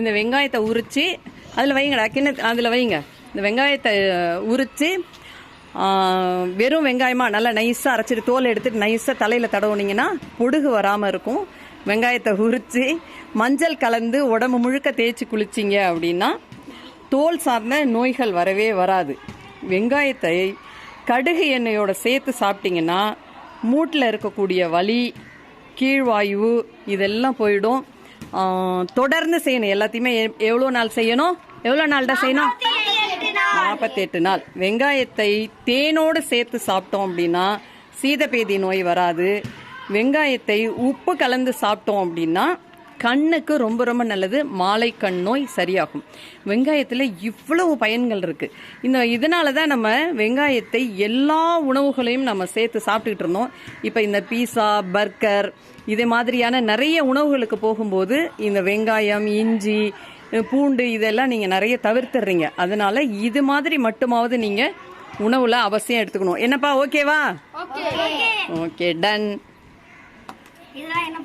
இந்த வெங்காயத்தை உரித்து அதில் வைங்கடா கிண்ண அதில் வைங்க. இந்த வெங்காயத்தை உரித்து வெறும் வெங்காயமாக நல்லா நைஸாக அரைச்சிட்டு தோல் எடுத்துட்டு நைஸாக தலையில் தடவுனீங்கன்னா பொடுகு வராமல் இருக்கும். வெங்காயத்தை உரித்து மஞ்சள் கலந்து உடம்பு முழுக்க தேய்ச்சி குளிச்சிங்க அப்படின்னா தோல் சார்ந்த நோய்கள் வரவே வராது. வெங்காயத்தை கடுகு எண்ணெயோட சேர்த்து சாப்பிட்டிங்கன்னா மூட்டில் இருக்கக்கூடிய வலி கீழ்வாயு இதெல்லாம் போயிடும். தொடர்ந்து செய்யணும். எல்லாத்தையுமே எவ்வளோ நாள் செய்யணும்? எவ்வளோ நாள் தான் செய்யணும்? நாற்பத்தெட்டு நாள். வெங்காயத்தை தேனோடு சேர்த்து சாப்பிட்டோம் அப்படின்னா சீதபேதி நோய் வராது. வெங்காயத்தை உப்பு கலந்து சாப்பிட்டோம் அப்படின்னா கண்ணுக்கு ரொம்ப ரொம்ப நல்லது. மாலை கண் நோய் சரியாகும். வெங்காயத்தில் இவ்வளவு பயன்கள் இருக்கு. இந்த இதனால தான் நம்ம வெங்காயத்தை எல்லா உணவுகளையும் நம்ம சேர்த்து சாப்பிட்டுக்கிட்டு இருந்தோம். இப்போ இந்த பீஸா பர்கர் இதே மாதிரியான நிறைய உணவுகளுக்கு போகும்போது இந்த வெங்காயம் இஞ்சி பூண்டு இதெல்லாம் நீங்கள் நிறைய தவிர்த்துடுறீங்க. அதனால இது மாதிரி மட்டுமாவது நீங்கள் உணவுல அவசியம் எடுத்துக்கணும். என்னப்பா ஓகேவா? ஓகே. டன். இதெல்லாம் என்ன